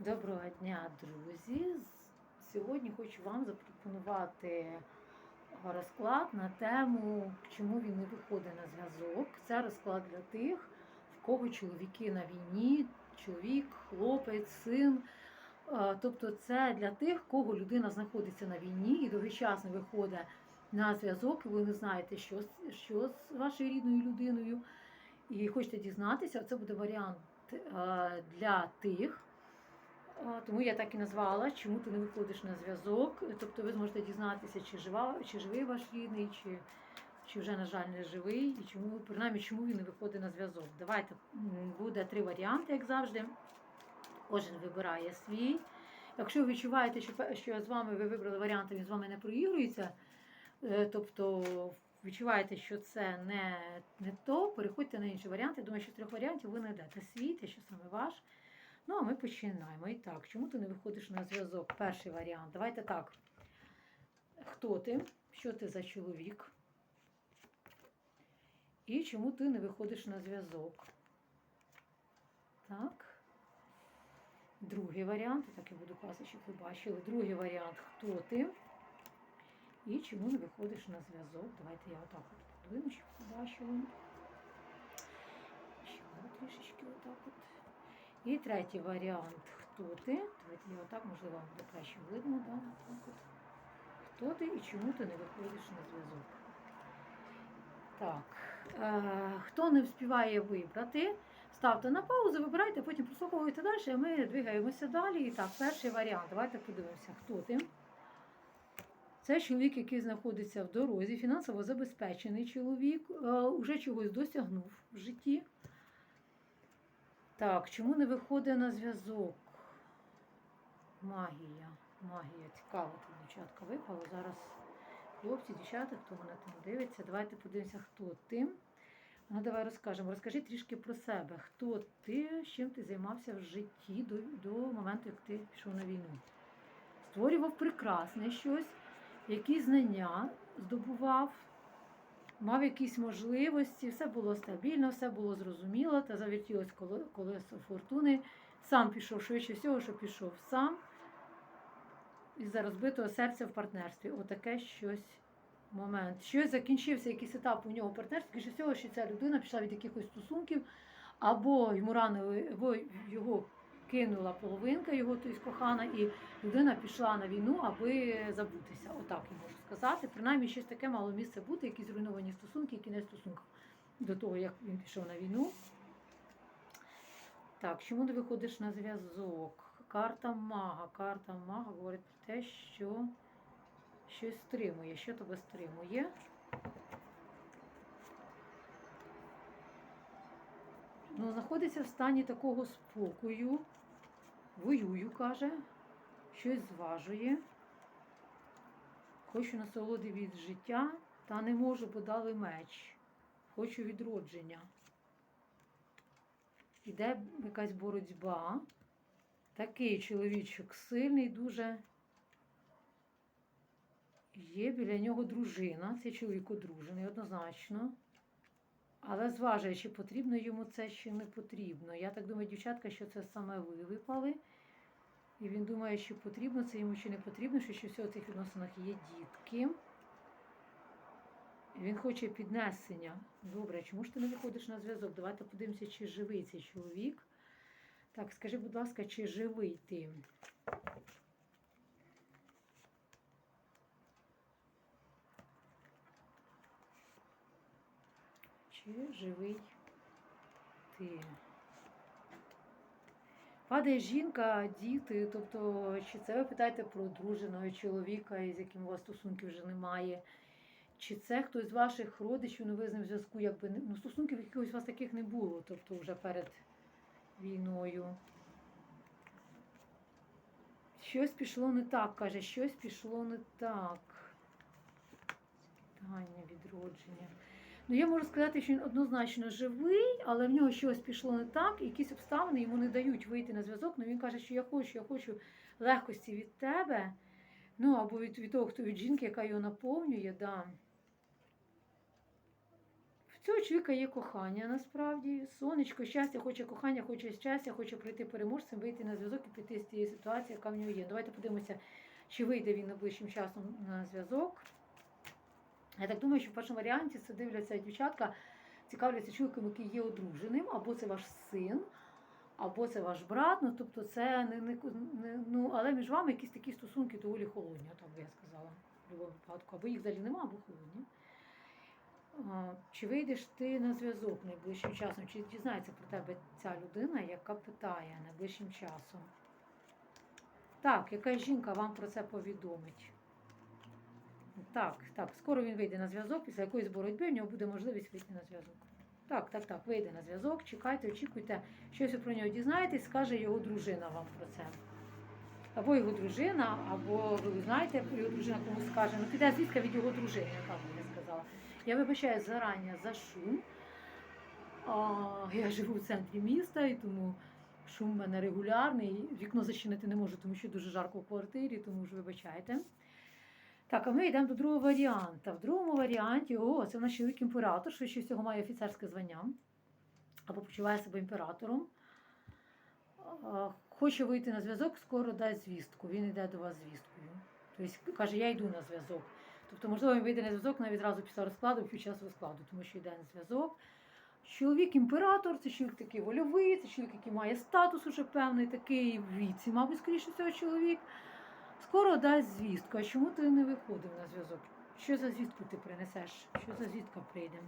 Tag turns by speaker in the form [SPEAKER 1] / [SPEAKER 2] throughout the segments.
[SPEAKER 1] Доброго дня, друзі! Сьогодні хочу вам запропонувати розклад на тему, чому він не виходить на зв'язок. Це розклад для тих, в кого чоловіки на війні, чоловік, хлопець, син. Е, Тобто це для тих, кого людина знаходиться на війні і довгий час не виходить на зв'язок, і ви не знаєте, що, що з вашою рідною людиною, і хочете дізнатися, це буде варіант е, для тих. Тому я так і назвала, чому ти не виходиш на зв'язок. Тобто ви зможете дізнатися, чи жива, чи живий ваш рідний, чи, чи вже, на жаль, не живий, і чому, принаймні, чому він не виходить на зв'язок. Давайте буде три варіанти, як завжди. Кожен вибирає свій. Якщо ви відчуваєте, що, що з вами ви вибрали варіант, він з вами не проігрується, е, тобто відчуваєте, що це не, не то, переходьте на інші варіанти. Думаю, що трьох варіантів ви знайдете свій, те, що саме ваш. Ну, а ми починаємо. І так, чому ти не виходиш на зв'язок? Перший варіант. Давайте так. Хто ти? Що ти за чоловік? І чому ти не виходиш на зв'язок? Так. Другий варіант, так я буду класти, щоб ви бачили. Другий варіант хто ти? І чому не виходиш на зв'язок? Давайте я отак от подвину, щоб ви. Ще трішечки отак от. І третій варіант хто ти? Давайте я отак, можливо, буде краще видно. Да? отак от. Хто ти і чому ти не виходиш на зв'язок? Так. Е, хто не вспіває вибрати, ставте на паузу, вибирайте, потім прослуховуйте далі, а ми двигаємося далі. І так, перший варіант. Давайте подивимося, хто ти. Це чоловік, який знаходиться в дорозі, фінансово забезпечений чоловік, е, уже чогось досягнув в житті. Так, чому не виходить на зв'язок? Магія. Магія. Цікаво, тут дівчатка випало. Зараз хлопці, дівчата, хто мене там дивиться, давайте подивимося, хто ти. Ну, давай розкажемо. Розкажи трішки про себе. Хто ти, чим ти займався в житті до, до моменту, як ти пішов на війну? Створював прекрасне щось, які знання здобував, мав якісь можливості, все було стабільно, все було зрозуміло, та завертілось колесо фортуни. Сам пішов швидше всього, що пішов сам із-за розбитого серця в партнерстві. Отаке щось момент. Щось закінчився, якийсь етап у нього партнерстві, скоріше всього, що ця людина пішла від якихось стосунків, або йому ранили, або його кинула половинка, його тобто, кохана, і людина пішла на війну, аби забутися. Отак я можу сказати. Принаймні, щось таке мало місце бути, якісь зруйновані стосунки, які не стосунки до того, як він пішов на війну. Так, чому не виходиш на зв'язок? Карта мага. Карта мага говорить про те, що щось стримує. Що тебе стримує? Ну, знаходиться в стані такого спокою, воюю, каже, щось зважує. Хочу насолоди від життя, та не можу, бо дали меч. Хочу відродження. Іде якась боротьба. Такий чоловічок сильний, дуже. Є біля нього дружина. Цей чоловік одружений однозначно. Але зважує, чи потрібно йому це, чи не потрібно. Я так думаю, дівчатка, що це саме ви випали. І він думає, чи потрібно це йому, чи не потрібно, що ще в цих відносинах є дітки. Він хоче піднесення. Добре, чому ж ти не виходиш на зв'язок? Давайте подивимося, чи живий цей чоловік. Так, скажи, будь ласка, чи живий ти? Чи живий ти? Падає жінка, діти, тобто, чи це ви питаєте про одруженого чоловіка, із яким у вас стосунків вже немає? Чи це хтось з ваших родичів, ну ви з ним в зв'язку, якби ну, стосунків якихось у вас таких не було, тобто вже перед війною. Щось пішло не так, каже, щось пішло не так. Питання, відродження. Ну, я можу сказати, що він однозначно живий, але в нього щось пішло не так, якісь обставини йому не дають вийти на зв'язок. Ну він каже, що я хочу, я хочу легкості від тебе. Ну, або від, від того, хто від жінки, яка його наповнює, да. В цього чоловіка є кохання насправді. Сонечко, щастя, хоче кохання, хоче щастя, хоче прийти переможцем, вийти на зв'язок і піти з тієї ситуації, яка в нього є. Давайте подивимося, чи вийде він найближчим часом на зв'язок. Я так думаю, що в першому варіанті це дивляться дівчатка, цікавляться чоловіком, який є одруженим, або це ваш син, або це ваш брат. Ну тобто, це не, не, не ну, але між вами якісь такі стосунки доволі холодні, так би я сказала, в будь-якому випадку. Або їх взагалі нема, або холодні. Чи вийдеш ти на зв'язок найближчим часом? Чи дізнається про тебе ця людина, яка питає найближчим часом? Так, яка жінка вам про це повідомить? Так, так, скоро він вийде на зв'язок, після якоїсь боротьби в нього буде можливість вийти на зв'язок. Так, так, так, вийде на зв'язок, чекайте, очікуйте, щось ви про нього дізнаєтесь, скаже його дружина вам про це. Або його дружина, або ви знаєте, його дружина комусь скаже, ну піде звістка від його дружини, яка я сказала. Я вибачаю зарані за шум. А, я живу в центрі міста, і тому шум в мене регулярний. Вікно зачинити не можу, тому що дуже жарко в квартирі, тому ж вибачайте. Так, а ми йдемо до другого варіанта. В другому варіанті, о, це наш чоловік імператор, швидше всього має офіцерське звання, або почуває себе імператором. Хоче вийти на зв'язок, скоро дасть звістку. Він йде до вас звісткою. Тобто каже, я йду на зв'язок. Тобто, можливо, він вийде на зв'язок навіть одразу після розкладу, під час розкладу, тому що йде на зв'язок. Чоловік імператор, це чоловік такий вольовий, це чоловік, який має статус уже певний, такий в віці, мабуть, скоріше всього, чоловік. Скоро дасть звістку. А чому ти не виходив на зв'язок? Що за звістку ти принесеш? Що за звістка прийде?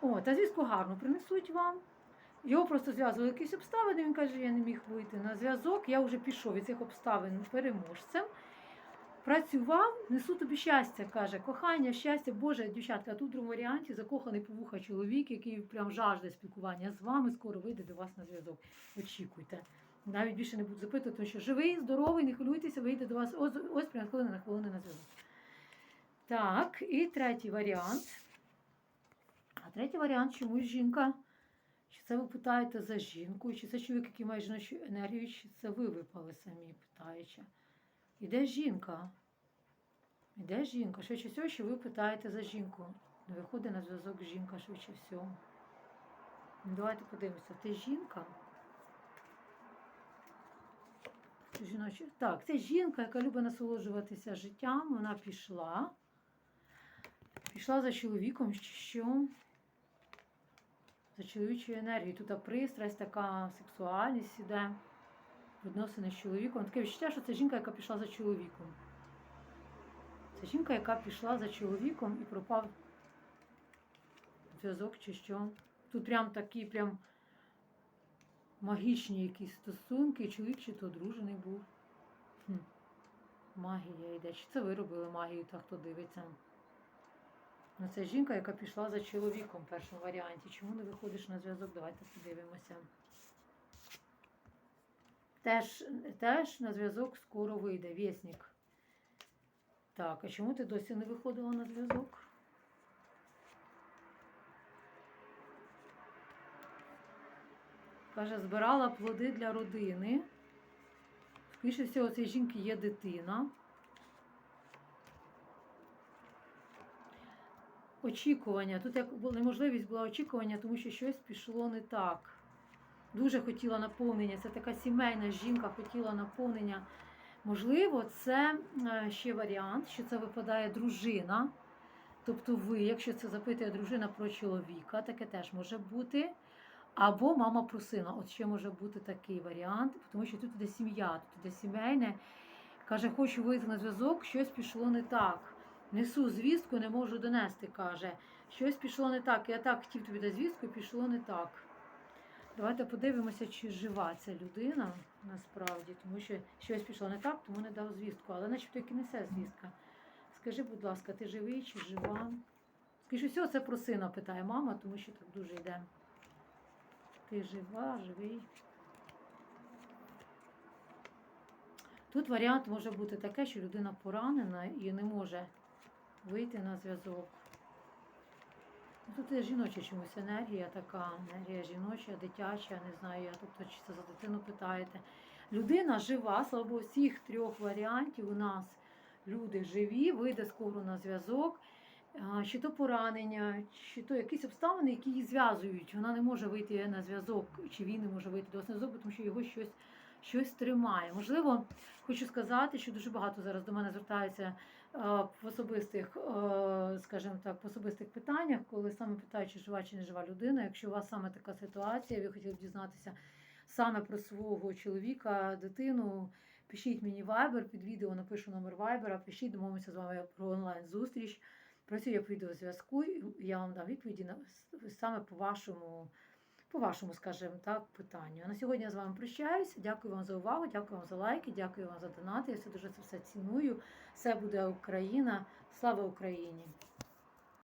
[SPEAKER 1] О, та звістку гарно принесуть вам. Його просто зв'язували якісь обставини. Він каже, я не міг вийти на зв'язок. Я вже пішов від цих обставин переможцем. Працював, несу тобі щастя, каже, кохання, щастя, Боже, дівчатка, а тут в другому варіанті закоханий по вуха чоловік, який прям жажде спілкування з вами, скоро вийде до вас на зв'язок. Очікуйте. Навіть більше не буду запитувати, тому що живий, здоровий, не хвилюйтеся, вийде до вас ось, ось прямо хвилина на хвилину на зв'язок. Так, і третій варіант. А третій варіант чомусь жінка. Чи це ви питаєте за жінку, чи це чоловік, який має жіночу енергію, чи це ви випали самі, питаючи. Іде жінка. Іде жінка. Швидше всього, що ви питаєте за жінку. Не виходить на зв'язок жінка, швидше всього. Ну, Давайте подивимося. Ти жінка? Це жіноча. Так, це жінка, яка любить насолоджуватися життям. Вона пішла. Пішла за чоловіком, що за чоловічою енергією. Тут пристрасть, така сексуальність іде, відносини з чоловіком. Таке відчуття, що це жінка, яка пішла за чоловіком. Це жінка, яка пішла за чоловіком і пропав зв'язок чи що. Тут прям такі прям магічні якісь стосунки. Чоловік чи то одружений був. Хм. Магія йде. Чи це ви робили магію, та хто дивиться? Ну, це жінка, яка пішла за чоловіком в першому варіанті. Чому не виходиш на зв'язок? Давайте подивимося. Теж, теж на зв'язок скоро вийде вісник. Так, а чому ти досі не виходила на зв'язок? Каже, збирала плоди для родини. Скоріше всього, цієї жінки є дитина. Очікування. Тут як неможливість була очікування, тому що щось пішло не так. Дуже хотіла наповнення. Це така сімейна жінка хотіла наповнення. Можливо, це е, ще варіант, що це випадає дружина. Тобто ви, якщо це запитує дружина про чоловіка, таке теж може бути. Або мама про сина. От ще може бути такий варіант, тому що тут іде сім'я, тут іде сімейне. Каже, хочу вийти на зв'язок, щось пішло не так. Несу звістку, не можу донести, каже. Щось пішло не так. Я так хотів тобі дати звістку, пішло не так. Давайте подивимося, чи жива ця людина насправді, тому що щось пішло не так, тому не дав звістку. Але начебто і несе звістка. Скажи, будь ласка, ти живий чи жива? Скажи, всього це про сина питає мама, тому що так дуже йде. Ти жива, живий. Тут варіант може бути таке, що людина поранена і не може вийти на зв'язок. Ну, Тут є жіноча чомусь енергія така, енергія жіноча, дитяча, не знаю я, тобто чи це за дитину питаєте. Людина жива, слава всіх трьох варіантів у нас люди живі, вийде скоро на зв'язок. чи то поранення, чи то якісь обставини, які її зв'язують. Вона не може вийти на зв'язок, чи він не може вийти до зв'язок, тому що його щось, щось тримає. Можливо, хочу сказати, що дуже багато зараз до мене звертаються в особистих, е, скажімо так, в особистих питаннях, коли саме питають, чи жива чи не жива людина. Якщо у вас саме така ситуація, ви хотіли б дізнатися саме про свого чоловіка, дитину. Пишіть мені Viber, під відео напишу номер Viber, пишіть, домовимося з вами про онлайн-зустріч. Працюю я по відеозв'язку, і я вам дам відповіді саме по вашому, по вашому, скажімо так, питанню. А на сьогодні я з вами прощаюся. Дякую вам за увагу, дякую вам за лайки, дякую вам за донати. Я все дуже це все ціную. Все буде Україна. Слава Україні!